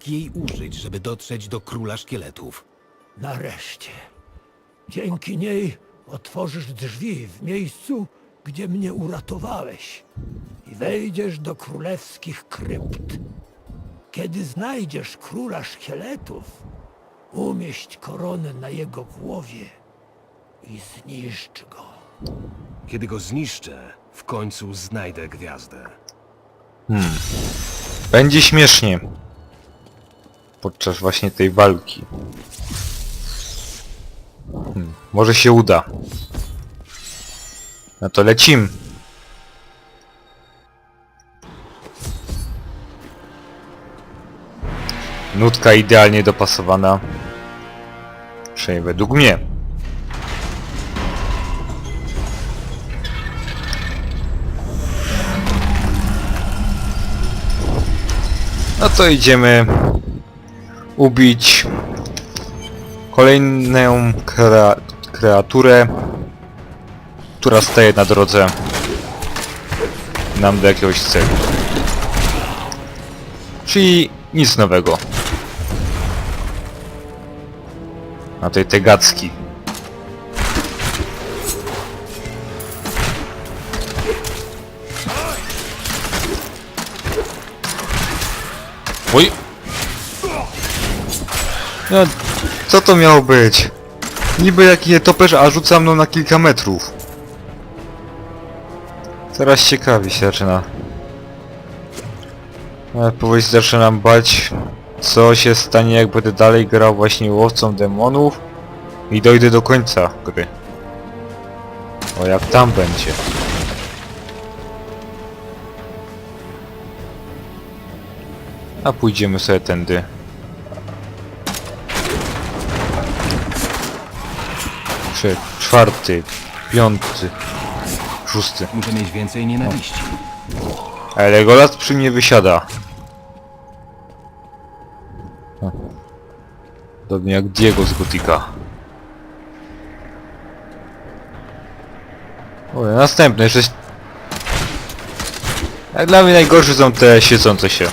jak jej użyć, żeby dotrzeć do króla szkieletów? Nareszcie. Dzięki niej otworzysz drzwi w miejscu, gdzie mnie uratowałeś i wejdziesz do królewskich krypt. Kiedy znajdziesz króla szkieletów, umieść koronę na jego głowie i zniszcz go. Kiedy go zniszczę, w końcu znajdę gwiazdę. Będzie śmiesznie. Podczas właśnie tej walki. Hmm, może się uda. No to lecim. Nutka idealnie dopasowana. Przynajmniej według mnie. No to idziemy ubić kolejną krea kreaturę, która staje na drodze nam do jakiegoś celu. Czyli nic nowego. A tej tegacki. Oj! No, co to miało być? Niby jaki nietoperz, a rzuca mną na kilka metrów. Teraz ciekawi się zaczyna. Ale powoli zaczynam bać, co się stanie jak będę dalej grał właśnie łowcą demonów i dojdę do końca gry. O jak tam będzie. A pójdziemy sobie tędy. Trze- czwarty, piąty, szósty. Muszę mieć więcej nienawiści. A Legolas przy mnie wysiada. O. Podobnie jak Diego z Gotika. O, następny, jeszcze... Jak dla mnie najgorsze są te siecące się.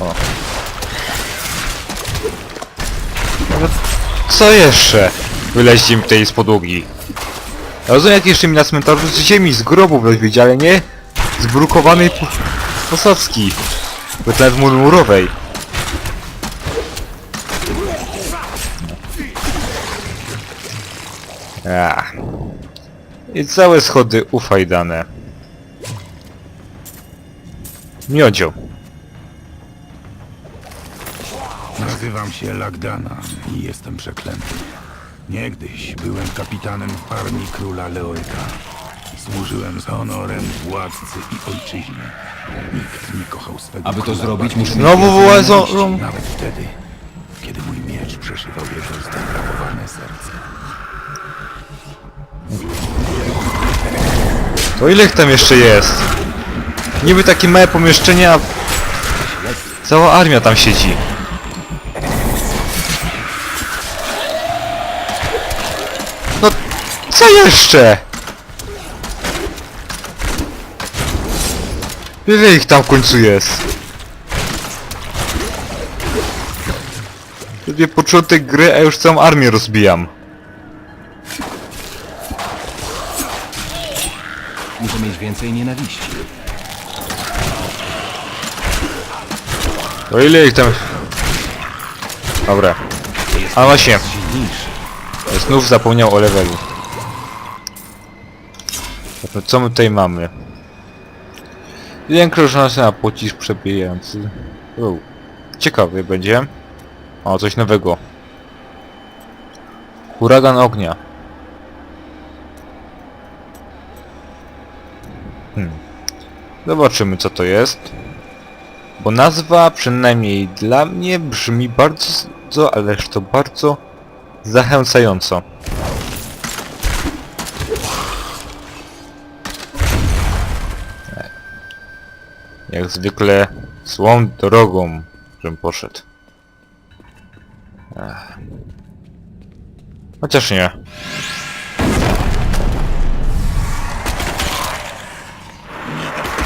O. No, co jeszcze? Wyleźcie mi tutaj z podłogi. Rozumiem jak jeszcze mi na cmentarzu z ziemi, z grobu wyjdzie, ale nie z brukowanej po posadzki. Bo to nawet murowej. Ach. I całe schody ufajdane. Miodzio. Nazywam się Lagdana i jestem przeklęty. Niegdyś byłem kapitanem w armii króla Leoryka. Służyłem z honorem władcy i ojczyźnie. Nikt nie kochał swego Aby to króla zrobić, bardziej muszę niż Znowu nienawiść, Nawet wtedy, kiedy mój miecz przeszywał jego zdeprawowane serce. To ile ich tam jeszcze jest? Niby takie małe pomieszczenia, cała armia tam siedzi. Jeszcze? Ile ich tam w końcu jest? Pewnie początek gry, a już całą armię rozbijam. Muszę mieć więcej nienawiści. To ile ich tam... Dobra. A właśnie, znów zapomniał o levelu. Dobra, co my tutaj mamy? Większa szansa na pocisk przebijający. O, ciekawy będzie. O, coś nowego. Huragan ognia. Hmm. Zobaczymy co to jest. Bo nazwa przynajmniej dla mnie brzmi bardzo, ależ to bardzo zachęcająco. Jak zwykle złą drogą, żem poszedł. Ech. Chociaż nie.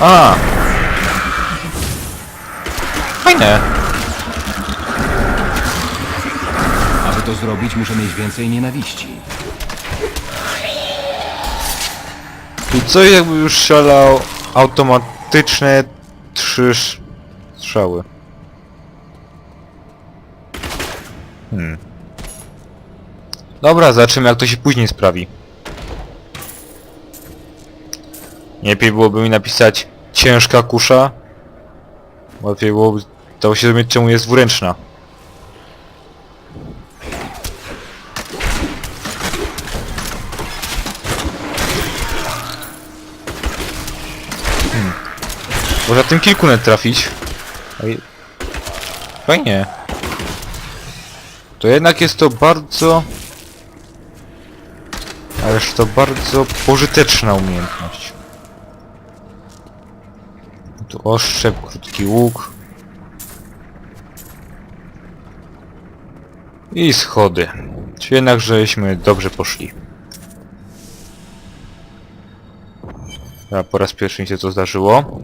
A! Fajne. Aby to zrobić, muszę mieć więcej nienawiści. I co jakby już strzelał automatyczne trzy strzały. Hmm. Dobra, zobaczymy jak to się później sprawi. Lepiej byłoby mi napisać ciężka kusza. Łatwiej byłoby dało się zrozumieć czemu jest dwuręczna. Można tym kilku net trafić. Oj. Fajnie. To jednak jest to bardzo... Ależ to bardzo pożyteczna umiejętność. Tu oszczep, krótki łuk. I schody. Czy jednak żeśmy dobrze poszli. Ja po raz pierwszy mi się to zdarzyło.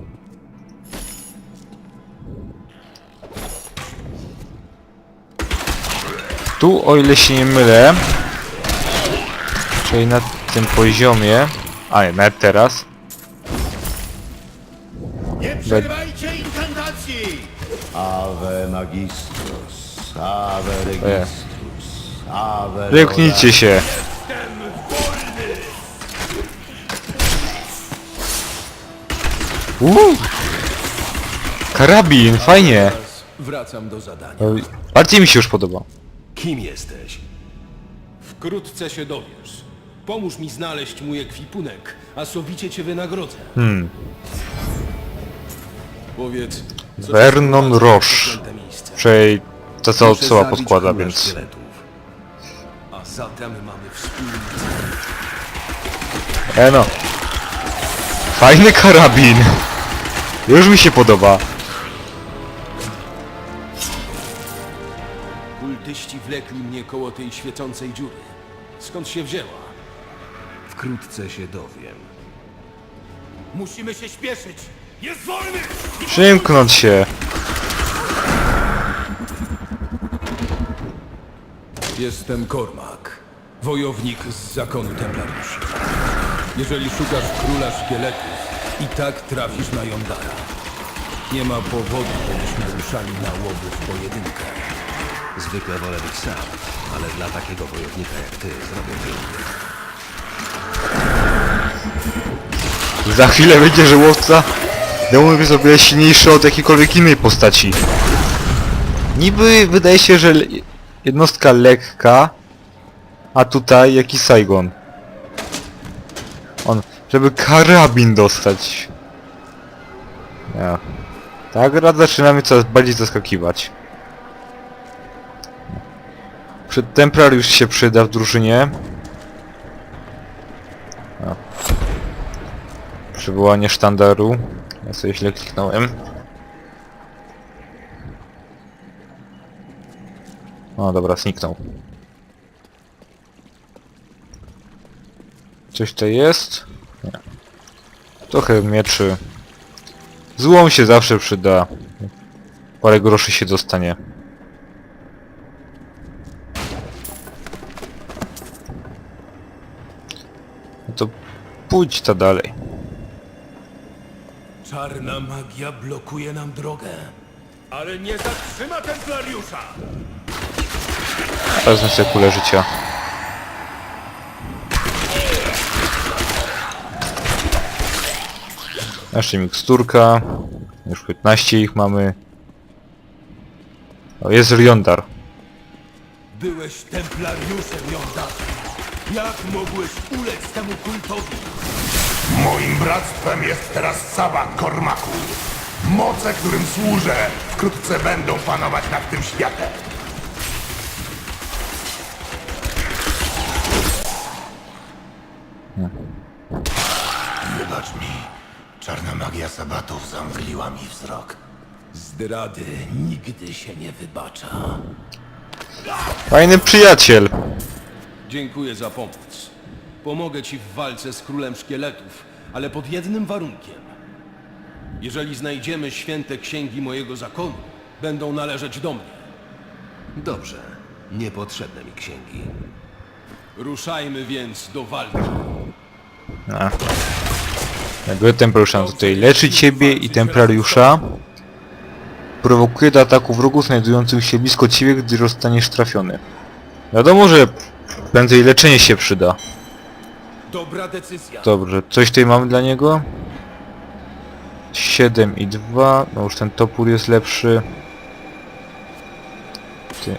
Tu, o ile się nie mylę, czyli na tym poziomie, a nie, nawet teraz, Nie przerywajcie inkantacji! Ave Magistros, Ave Registrus, Ave... ryknijcie się. Uuu! Karabin, fajnie. Wracam do zadania. Bardziej mi się już podoba. Kim jesteś? Wkrótce się dowiesz. Pomóż mi znaleźć mój ekwipunek, a sowicie cię wynagrodzę. Hmm. Powiedz, co Vernon to Roche. miejsce? Przej to co Muszę odsyła zabić podkłada, króla więc... szkieletów. A zatem mamy wspólny E no. Fajny karabin. Już mi się podoba. Wlekli mnie koło tej świecącej dziury. Skąd się wzięła? Wkrótce się dowiem. Musimy się śpieszyć! Jest wolny! Przymknąć się. Jestem Kormak, wojownik z zakonu templariuszy. Jeżeli szukasz króla szkieletów, i tak trafisz na Jondara. Nie ma powodu, żebyśmy ruszali na łowy w pojedynkę. Zwykle wolę być sam, ale dla takiego wojownika jak ty zrobię wyjątek. Za chwilę będzie, że łowca demonów jest silniejszy od jakiejkolwiek innej postaci. Niby wydaje się, że jednostka lekka, a tutaj jaki Saigon. On, żeby karabin dostać. Ja. Ta gra zaczyna mnie coraz bardziej zaskakiwać. Templariusz się przyda w drużynie. Przywołanie sztandaru. Ja sobie źle kliknąłem. O dobra, zniknął. Coś to jest? Nie. Trochę mieczy. Złom się zawsze przyda. Parę groszy się dostanie. Pójdź ta dalej. Czarna magia blokuje nam drogę. Ale nie zatrzyma templariusza! Wezmę sobie kulę życia. Jeszcze miksturka. Już 15 ich mamy. O, jest Riondar. Byłeś templariuszem, Jondar. Jak mogłeś ulec temu kultowi? Moim bractwem jest teraz Sabat Kormaku. Moce, którym służę, wkrótce będą panować nad tym światem. Wybacz mi. Czarna magia Sabatów zamgliła mi wzrok. Zdrady nigdy się nie wybacza. Fajny przyjaciel. Dziękuję za pomoc. Pomogę ci w walce z królem szkieletów, ale pod jednym warunkiem. Jeżeli znajdziemy święte księgi mojego zakonu, Będą należeć do mnie. Dobrze. Niepotrzebne mi księgi. Ruszajmy więc do walki. A. Jakby templariusza tutaj leczy ciebie i templariusza. Prowokuje do ataku wrogów znajdujących się blisko ciebie, gdy zostaniesz trafiony. Wiadomo, że prędzej leczenie się przyda. Dobra decyzja. Dobrze, coś tutaj mamy dla niego? 7 i 2, no już ten topór jest lepszy. Ty,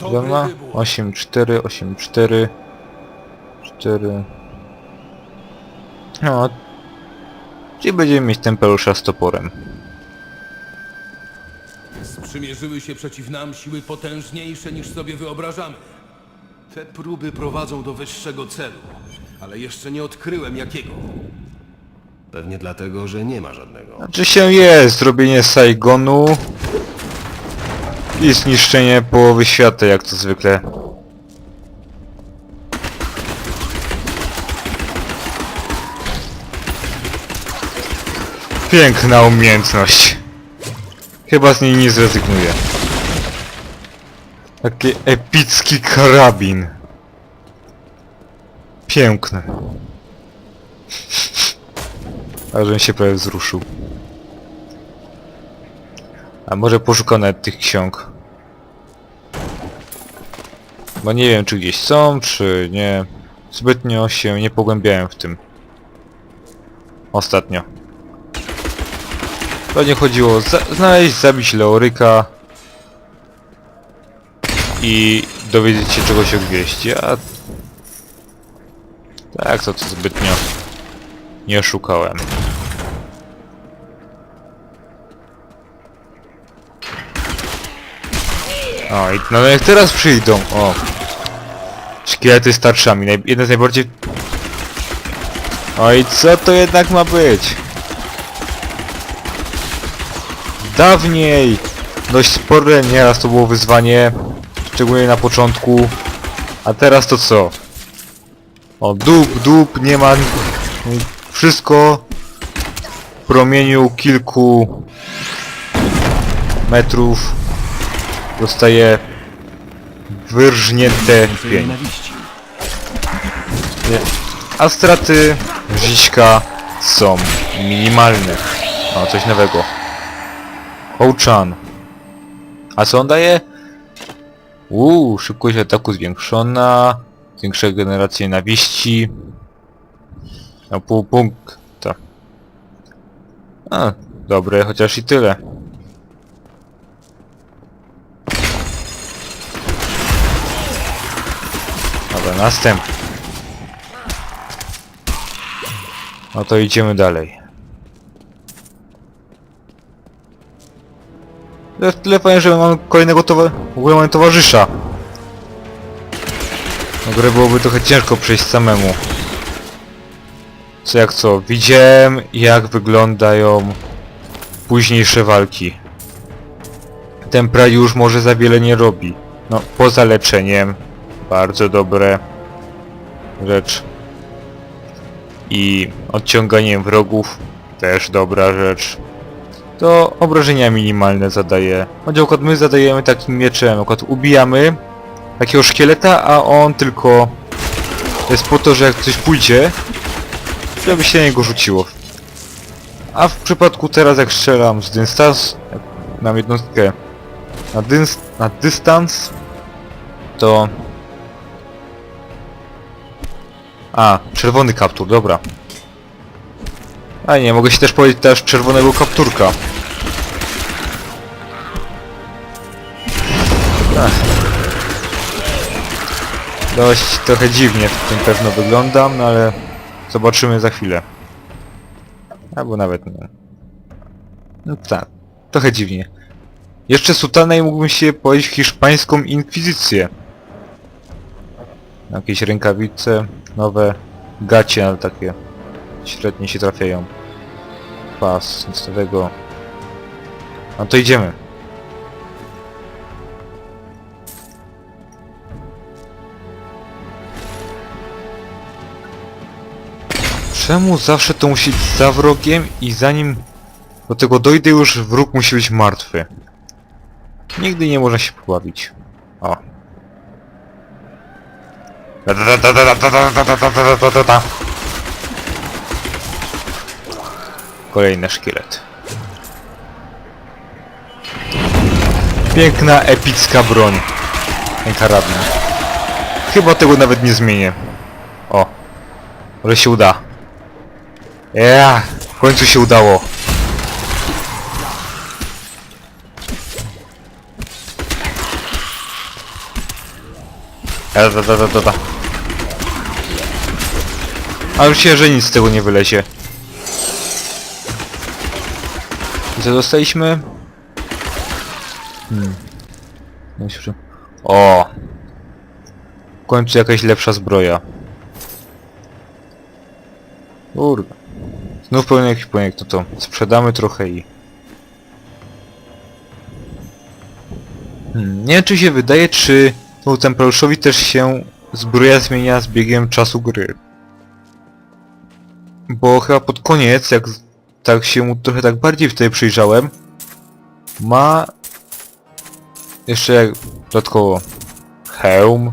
Dobry dwa, wybór. 8, 4, 8, 4, 4. No, czyli będziemy mieć tempelusza z toporem. Sprzymierzyły się przeciw nam siły potężniejsze niż sobie wyobrażamy. Te próby prowadzą do wyższego celu, ale jeszcze nie odkryłem jakiego. Pewnie dlatego, że nie ma żadnego. Znaczy się jest zrobienie Saigonu i zniszczenie połowy świata, jak to zwykle. Piękna umiejętność. Chyba z niej nie zrezygnuję. Taki epicki karabin. Piękny. A żebym się prawie wzruszył. A może poszukam nawet tych ksiąg. Bo nie wiem czy gdzieś są, czy nie. Zbytnio się nie pogłębiałem w tym. Ostatnio. Pewnie chodziło za znaleźć, zabić Leoryka i dowiedzieć się czegoś o gwieździe, a tak to, to zbytnio nie szukałem. O, i no jak teraz przyjdą, o. Szkielety z tarczami, naj, jedne z najbardziej... O i co to jednak ma być? Dawniej! Dość spore nieraz to było wyzwanie, szczególnie na początku. A teraz to co? O, dup, dup, nie ma... Wszystko w promieniu kilku metrów dostaje wyrżnięte w pień. A straty Żyćka są minimalne. O, coś nowego. Hołczan. A co on daje? Uuu, szybkość ataku zwiększona. Większa generacja nienawiści. Na pół punkta. A, dobre, chociaż i tyle. Dobra, następny. No to idziemy dalej. To jest tyle fajnie, że mamy kolejnego towa w ogóle mamy towarzysza. No grę byłoby trochę ciężko przejść samemu. Co jak co, widziałem jak wyglądają późniejsze walki. Tempra już może za wiele nie robi. No, poza leczeniem. Bardzo dobre rzecz. I odciąganiem wrogów. Też dobra rzecz. To obrażenia minimalne zadaje. Choć akurat my zadajemy takim mieczem. Akurat ubijamy takiego szkieleta, a on tylko jest po to, że jak coś pójdzie, żeby się na niego rzuciło. A w przypadku teraz jak strzelam z dystans, mam jednostkę na, dys na dystans, to... A, czerwony kaptur, dobra. A nie, mogę się też powiedzieć też czerwonego kapturka. Ach. Dość trochę dziwnie w tym pewno wyglądam, no ale zobaczymy za chwilę. Albo nawet nie. No tak, trochę dziwnie. Jeszcze sutanej mógłbym się powiedzieć hiszpańską inkwizycję. Jakieś rękawice, nowe gacie, ale takie średnie się trafiają. Pas, nic nowego. No to idziemy. Czemu zawsze to musi być za wrogiem i zanim do tego dojdę już wróg musi być martwy? Nigdy nie można się pobawić. O. Kolejny szkielet. Piękna, epicka broń. Karabin. Chyba tego nawet nie zmienię. O. Ale się uda. Ja, w końcu się udało. Da, da, da, da, da, da. A już się, że nic z tego nie wylezie. I co dostaliśmy? Hmm. O! W końcu jakaś lepsza zbroja. Kurde. Znów pełny ekwipunek, to to sprzedamy trochę i... Hmm. Nie wiem czy się wydaje, czy temu templariuszowi też się zbroja zmienia z biegiem czasu gry. Bo chyba pod koniec, jak tak się mu trochę tak bardziej wtedy przyjrzałem, ma jeszcze jak dodatkowo hełm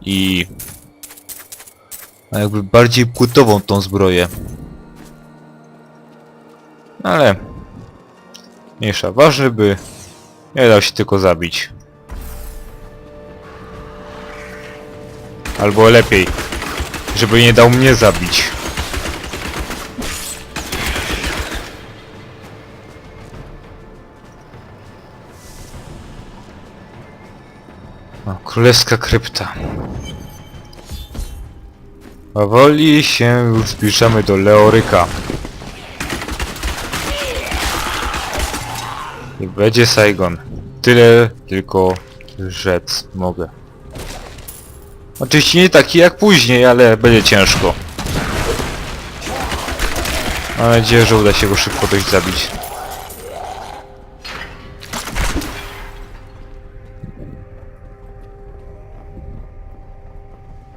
i jakby bardziej płytową tą zbroję. Ale mniejsza, ważne by nie dał się tylko zabić. Albo lepiej, żeby nie dał mnie zabić. Królewska krypta. Powoli się już zbliżamy do Leoryka. I będzie Saigon. Tyle tylko rzec mogę. Oczywiście nie taki jak później, ale będzie ciężko. Mam nadzieję, że uda się go szybko dość zabić.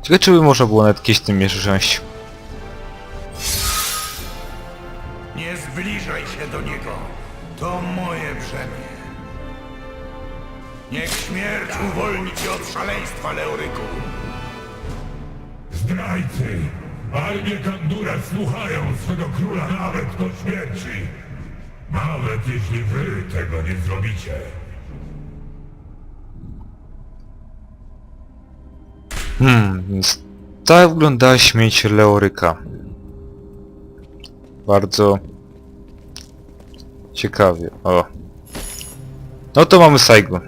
Ciekawe czy by można było nawet kiedyś tym mierze wziąć. Nie zbliżaj się do niego. To moje brzemię. Niech śmierć uwolni cię od szaleństwa, Leoryku. Zdrajcy! Armie Kandura słuchają swego króla nawet do śmierci. Nawet jeśli wy tego nie zrobicie. Hmm, więc tak wyglądała śmierć Leoryka. Bardzo ciekawie. O. No to mamy Saigon.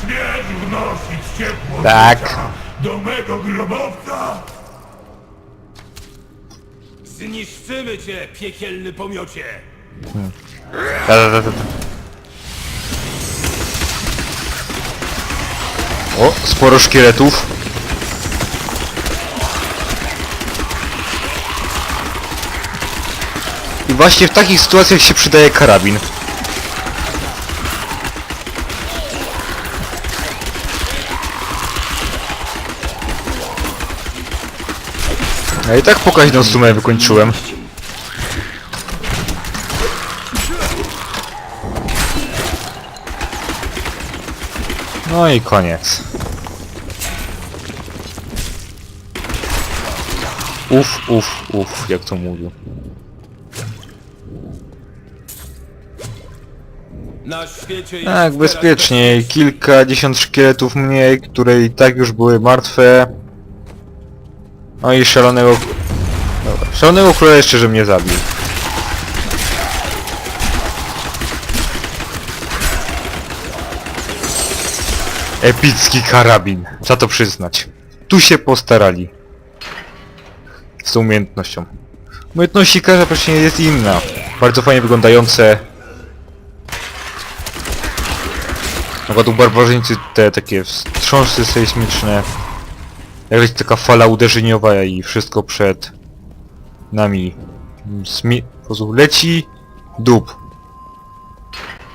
Śmierć wnosić ciepło Tak. życia do mego grobowca! Zniszczymy cię, piekielny pomiocie! Da. O, sporo szkieletów. I właśnie w takich sytuacjach się przydaje karabin. Ja i tak pokaźną sumę wykończyłem. No i koniec. Uf, uf, uf, jak to mówił. Na świecie jest Tak, bezpieczniej. Kilkadziesiąt szkieletów mniej, które i tak już były martwe. No i szalonego... Dobra, szalonego króla jeszcze, że mnie zabił. Epicki karabin. Trzeba to przyznać. Tu się postarali. Z umiejętnością. Umiejętności każda właśnie jest inna. Bardzo fajnie wyglądające. Na przykład u barbarzyńcy te takie wstrząsy sejsmiczne. Jakaś taka fala uderzeniowa i wszystko przed nami. Smie... Leci dób.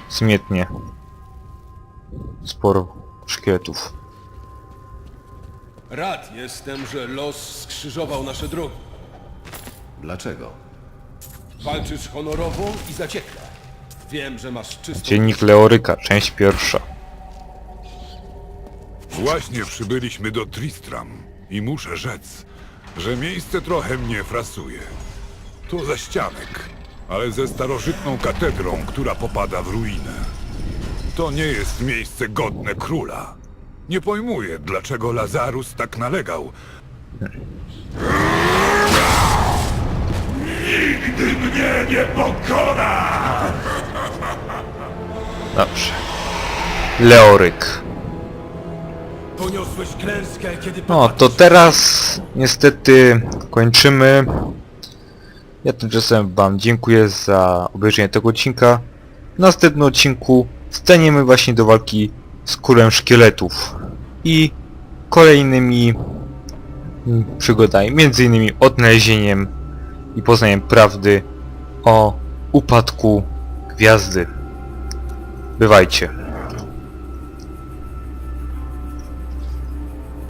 Smietnie. Sporo szkieletów. Rad jestem, że los skrzyżował nasze drogi. Dlaczego? Walczysz honorowo i zaciekle. Wiem, że masz czystą... Dziennik Leoryka, część pierwsza. Właśnie przybyliśmy do Tristram i muszę rzec, że miejsce trochę mnie frasuje. To zaścianek, ale ze starożytną katedrą, która popada w ruinę. To nie jest miejsce godne króla. Nie pojmuję, dlaczego Lazarus tak nalegał. Nigdy mnie nie pokona! Dobrze. Leoryk. Poniosłeś klęskę, kiedy No, to teraz niestety kończymy. Ja tymczasem wam dziękuję za obejrzenie tego odcinka. W następnym odcinku staniemy właśnie do walki z królem szkieletów i kolejnymi mm, przygodami, między innymi odnalezieniem i poznaniem prawdy o upadku gwiazdy. Bywajcie.